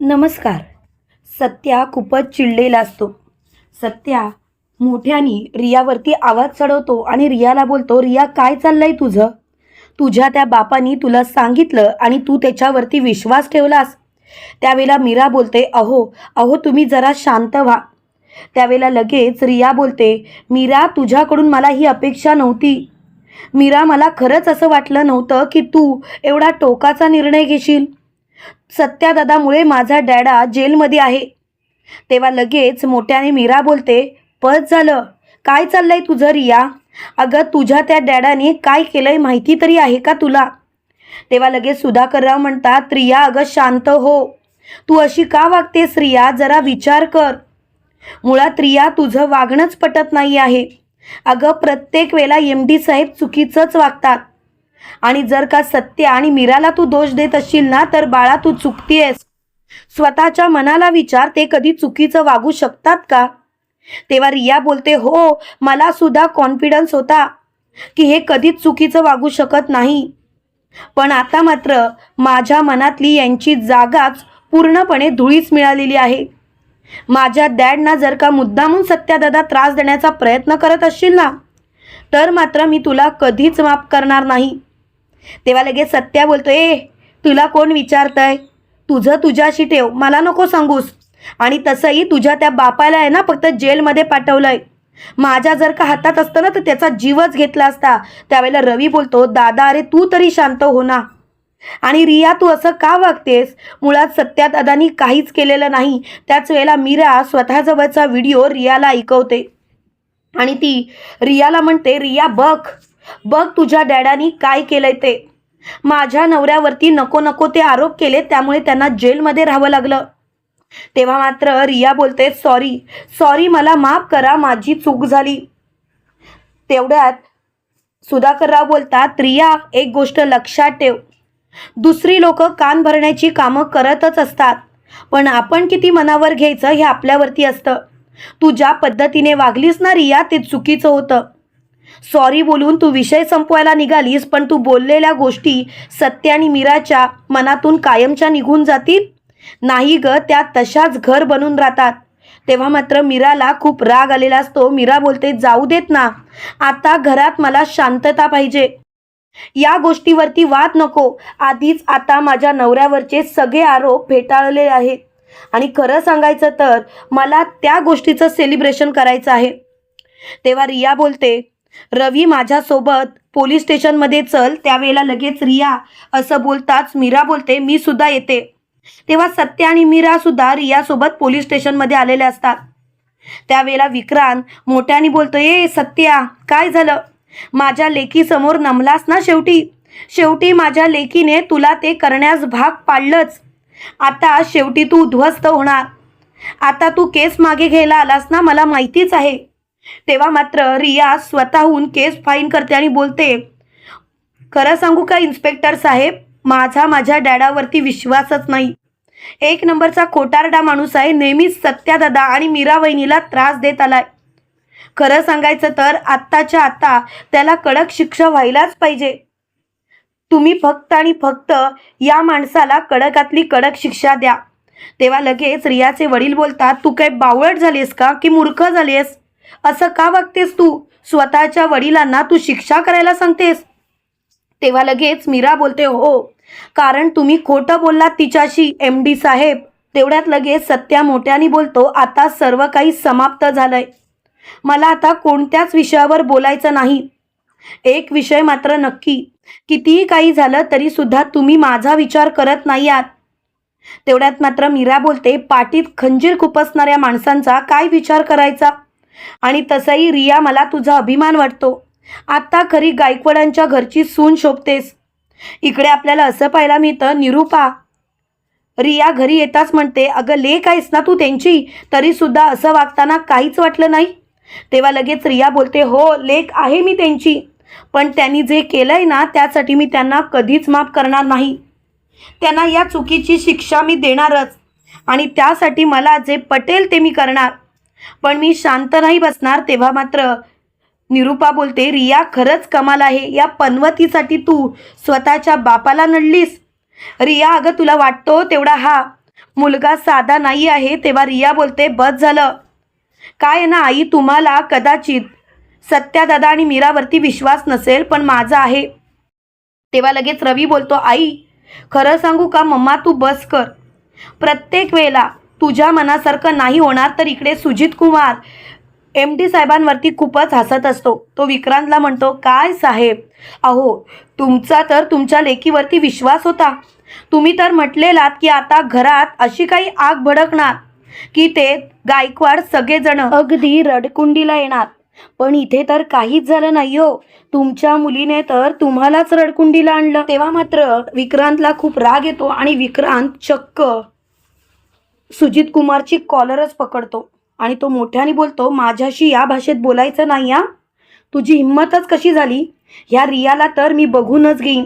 नमस्कार. सत्या खूपच चिडलेला असतो. सत्या मोठ्यानी रियावरती आवाज चढवतो आणि रियाला बोलतो रिया काय चाललंय तुझं? तुझ्या त्या बापानी तुला सांगितलं आणि तू त्याच्यावरती विश्वास ठेवलास. त्यावेळेला मीरा बोलते अहो अहो तुम्ही जरा शांत व्हा. त्यावेळेला लगेच रिया बोलते मीरा तुझ्याकडून मला ही अपेक्षा नव्हती. मीरा मला खरंच असं वाटलं नव्हतं की तू एवढा टोकाचा निर्णय घेशील. सत्यादादामुळे माझा डॅडा जेलमध्ये आहे. तेव्हा लगेच मोठ्याने मीरा बोलते पद झालं. काय चाललंय तुझं रिया अगं तुझ्या त्या डॅडाने काय केलंय माहिती तरी आहे का तुला? तेव्हा लगेच सुधाकरराव म्हणतात रिया अगं शांत हो. तू अशी का वागतेस रिया? जरा विचार कर. मुळात रिया तुझं वागणंच पटत नाही आहे. अगं प्रत्येक वेळेला एम डी साहेब चुकीचंच वागतात. आणि जर का सत्य आणि मीराला तू दोष देत असशील ना तर बाळा तू चुकतीयस. स्वतःच्या मनाला विचार ते कधी चुकीचं वागू शकतात का? तेव्हा रिया बोलते हो मला सुद्धा कॉन्फिडन्स होता की हे कधीच चुकीचं वागू शकत नाही. पण आता मात्र माझ्या मनातली यांची जागाच पूर्णपणे धुळीच मिळालेली आहे. माझ्या डॅडना जर का मुद्दामून सत्यादादा त्रास देण्याचा प्रयत्न करत असशील ना तर मात्र मी तुला कधीच माफ करणार नाही. तेव्हा लगेच सत्या बोलतो ए तुला कोण विचारतंय? तुझं तुझ्याशी ठेव मला नको सांगूस. आणि तसंही तुझ्या त्या बापाला आहे ना फक्त जेलमध्ये पाठवलंय. माझ्या जर का हातात असतं ना तर त्याचा जीवच घेतला असता. त्यावेळेला रवी बोलतो दादा अरे तू तरी शांत हो ना. आणि रिया तू असं का वागतेस? मुळात सत्यात अदानी काहीच केलेलं नाही. त्याच वेळेला मीरा स्वतःजवळचा व्हिडिओ रियाला ऐकवते. आणि ती रियाला म्हणते रिया बघ. बघ तुझ्या डॅडानी काय केलंय ते. माझ्या नवऱ्यावरती नको नको ते आरोप केले त्यामुळे त्यांना जेलमध्ये राहावं लागलं. तेव्हा मात्र रिया बोलते सॉरी सॉरी मला माफ करा माझी चूक झाली. तेवढ्यात सुधाकरराव बोलतात रिया एक गोष्ट लक्षात ठेव. दुसरी लोक कान भरण्याची कामं करतच असतात पण आपण किती मनावर घ्यायचं हे आपल्यावरती असतं. तू ज्या पद्धतीने वागलीस ना रिया ते चुकीचं होतं. सॉरी बोलून तू विषय संपवायला निघालीस पण तू बोललेल्या गोष्टी सत्य आणि मीराच्या मनातून कायमच्या निघून जातील? नाही ग त्या तशाच घर बनून राहतात. तेव्हा मात्र मीराला खूप राग आलेला असतो. मीरा बोलते जाऊ देत ना. आता घरात मला शांतता पाहिजे. या गोष्टीवरती वाद नको. आधीच आता माझ्या नवऱ्यावरचे सगळे आरोप फेटाळले आहेत. आणि खरं सांगायचं तर मला त्या गोष्टीचं सेलिब्रेशन करायचं आहे. तेव्हा रिया बोलते रवी माझ्यासोबत पोलीस स्टेशनमध्ये चल त्यावेळेला लगेच रिया असं बोलताच मीरा बोलते मी सुद्धा येते. तेव्हा सत्य आणि मीरा सुद्धा रियासोबत पोलीस स्टेशनमध्ये आलेले असतात. त्यावेळेला विक्रांत मोठ्याने बोलतो ए सत्या काय झालं? माझ्या लेकीसमोर नमलास ना शेवटी? शेवटी माझ्या लेकीने तुला ते करण्यास भाग पाडलंच. आता शेवटी तू उद्ध्वस्त होणार. आता तू केस मागे घ्यायला आलास ना मला माहितीच आहे. तेव्हा मात्र रिया स्वतःहून केस फाईन करते आणि बोलते खरं सांगू का इन्स्पेक्टर साहेब? माझा माझ्या डॅडावरती विश्वासच नाही. एक नंबरचा खोटारडा माणूस आहे नेहमीच सत्यादादा आणि मीरा वहिनीला त्रास देत आलाय. खरं सांगायचं तर आत्ताच्या आत्ता त्याला कडक शिक्षा व्हायलाच पाहिजे. तुम्ही फक्त आणि फक्त या माणसाला कडकातली कडक शिक्षा द्या. तेव्हा लगेच रियाचे वडील बोलतात तू काय बावळट झालीस का? की मूर्ख झालीस असं का वागतेस तू? स्वतःच्या वडिलांना तू शिक्षा करायला सांगतेस? तेव्हा लगेच मीरा बोलते हो कारण तुम्ही खोटं बोललात तिच्याशी एम डी साहेब. तेवढ्यात लगेच सत्या मोठ्याने बोलतो आता सर्व काही समाप्त झालंय. मला आता कोणत्याच विषयावर बोलायचं नाही. एक विषय मात्र नक्की. कितीही काही झालं तरी सुद्धा तुम्ही माझा विचार करत नाही आहात तेवढ्यात मात्र मीरा बोलते पाठीत खंजीर खुपसणाऱ्या माणसांचा काय विचार करायचा? आणि तसंही रिया मला तुझा अभिमान वाटतो. आत्ता खरी गायकवाडांच्या घरची सून शोभतेस. इकडे आपल्याला असं पाहायला मिळतं निरूपा. रिया घरी येताच म्हणते अगं लेख आहेस ना तू त्यांची? तरीसुद्धा असं वागताना काहीच वाटलं नाही. तेव्हा लगेच रिया बोलते हो लेख आहे मी त्यांची. पण त्यांनी जे केलंय ना त्यासाठी मी त्यांना कधीच माफ करणार नाही. त्यांना या चुकीची शिक्षा मी देणारच. आणि त्यासाठी मला जे पटेल ते मी करणार. पण मी शांत नाही बसणार तेव्हा मात्र निरूपा बोलते रिया खरंच कमाल आहे. या पनवतीसाठी तू स्वतःच्या बापाला नडलीस. रिया अगं तुला वाटतो तेवढा हा मुलगा साधा नाही आहे? तेव्हा रिया बोलते बस झालं. काय आहे ना आई तुम्हाला कदाचित सत्या दादा आणि मीरावरती विश्वास नसेल पण माझा आहे. तेव्हा लगेच रवी बोलतो आई खरं सांगू का मम्मा तू बस कर. प्रत्येक वेळेला तुझ्या मनासारखं नाही होणार तर इकडे सुजित कुमार एम डी साहेबांवरती खूपच हसत असतो. तो विक्रांतला म्हणतो काय साहेब? अहो तुमचा तर तुमच्या लेकीवरती विश्वास होता. तुम्ही तर म्हटलेलात की आता घरात अशी काही आग भडकणार की ते गायकवाड सगळेजण अगदी रडकुंडीला येणार. पण इथे तर काहीच झालं नाही हो. तुमच्या मुलीने तर तुम्हालाच रडकुंडीला आणलं. तेव्हा मात्र विक्रांतला खूप राग येतो आणि विक्रांत चक्क सुजित कुमारची कॉलरच पकडतो आणि तो मोठ्याने बोलतो माझ्याशी या भाषेत बोलायचं नाही हा? तुझी हिंमतच कशी झाली? ह्या रियाला तर मी बघूनच घेईन.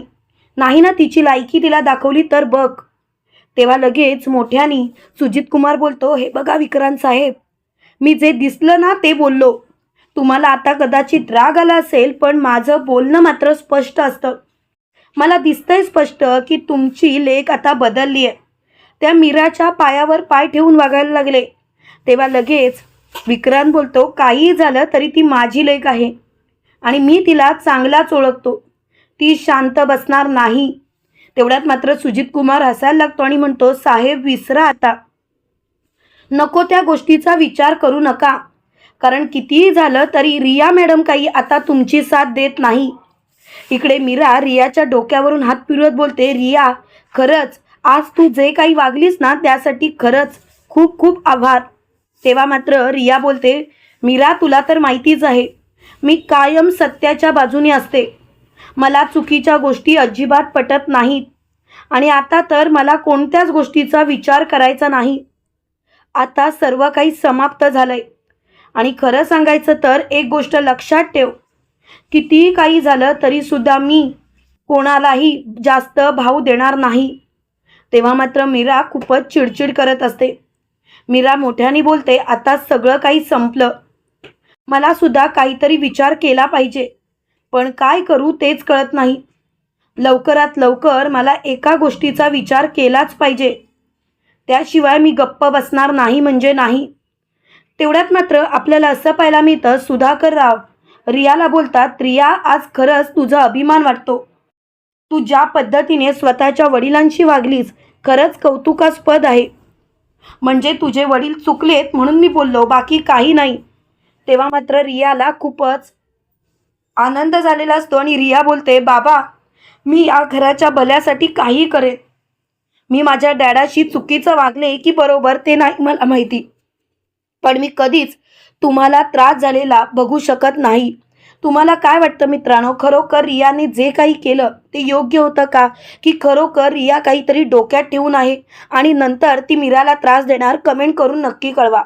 नाही ना तिची लायकी तिला दाखवली तर बघ. तेव्हा लगेच मोठ्याने सुजित कुमार बोलतो हे बघा विक्रांत साहेब मी जे दिसलं ना ते बोललो. तुम्हाला आता कदाचित राग आला असेल पण माझं बोलणं मात्र स्पष्ट असतं. मला दिसतंय स्पष्ट की तुमची लेख आता बदलली आहे त्या मीराच्या पायावर पाय ठेवून वागायला लागले. तेव्हा लगेच विक्रांत बोलतो काहीही झालं तरी ती माझी लेख आहे आणि मी तिला चांगलाच ओळखतो. ती शांत बसणार नाही. तेवढ्यात मात्र सुजित कुमार हसायला लागतो आणि म्हणतो साहेब विसरा आता. नको त्या गोष्टीचा विचार करू नका. कारण कितीही झालं तरी रिया मॅडम काही आता तुमची साथ देत नाही. इकडे मीरा रियाच्या डोक्यावरून हात फिरवत बोलते रिया खरंच आज तू जे काही वागलीस ना त्यासाठी खरंच खूप खूप आभार. तेव्हा मात्र रिया बोलते मीरा तुला तर माहितीच आहे मी कायम सत्याच्या बाजूने असते. मला चुकीच्या गोष्टी अजिबात पटत नाहीत. आणि आता तर मला कोणत्याच गोष्टीचा विचार करायचा नाही. आता सर्व काही समाप्त झालंय. आणि खरं सांगायचं तर एक गोष्ट लक्षात ठेव. कितीही काही झालं तरीसुद्धा मी कोणालाही जास्त भाव देणार नाही. तेव्हा मात्र मीरा खूपच चिडचिड करत असते. मीरा मोठ्याने बोलते आता सगळं काही संपलं. मला सुद्धा काहीतरी विचार केला पाहिजे. पण काय करू तेच कळत नाही. लवकरात लवकर मला एका गोष्टीचा विचार केलाच पाहिजे. त्याशिवाय मी गप्प बसणार नाही म्हणजे नाही. तेवढ्यात मात्र आपल्याला असं पाहायला मिळतं सुधाकर राव रियाला बोलतात रिया आज खरंच तुझा अभिमान वाटतो. तू ज्या पद्धतीने स्वतःच्या वडिलांशी वागलीस खरंच कौतुकास्पद आहे. म्हणजे तुझे वडील चुकलेत म्हणून मी बोललो बाकी काही नाही. तेव्हा मात्र रियाला खूपच आनंद झालेला असतो आणि रिया बोलते बाबा मी या घराच्या भल्यासाठी काही करेन. मी माझ्या डॅडाशी चुकीचं वागले की बरोबर ते नाही मला माहिती. पण मी कधीच तुम्हाला त्रास झालेला बघू शकत नाही. तुम्हाला काय वाटतं मित्रांनो? खरोखर रियाने जे काही केलं ते योग्य होतं का? की खरोखर रिया काहीतरी डोक्यात ठेवून आहे आणि नंतर ती मीराला त्रास देणार? कमेंट करून नक्की कळवा.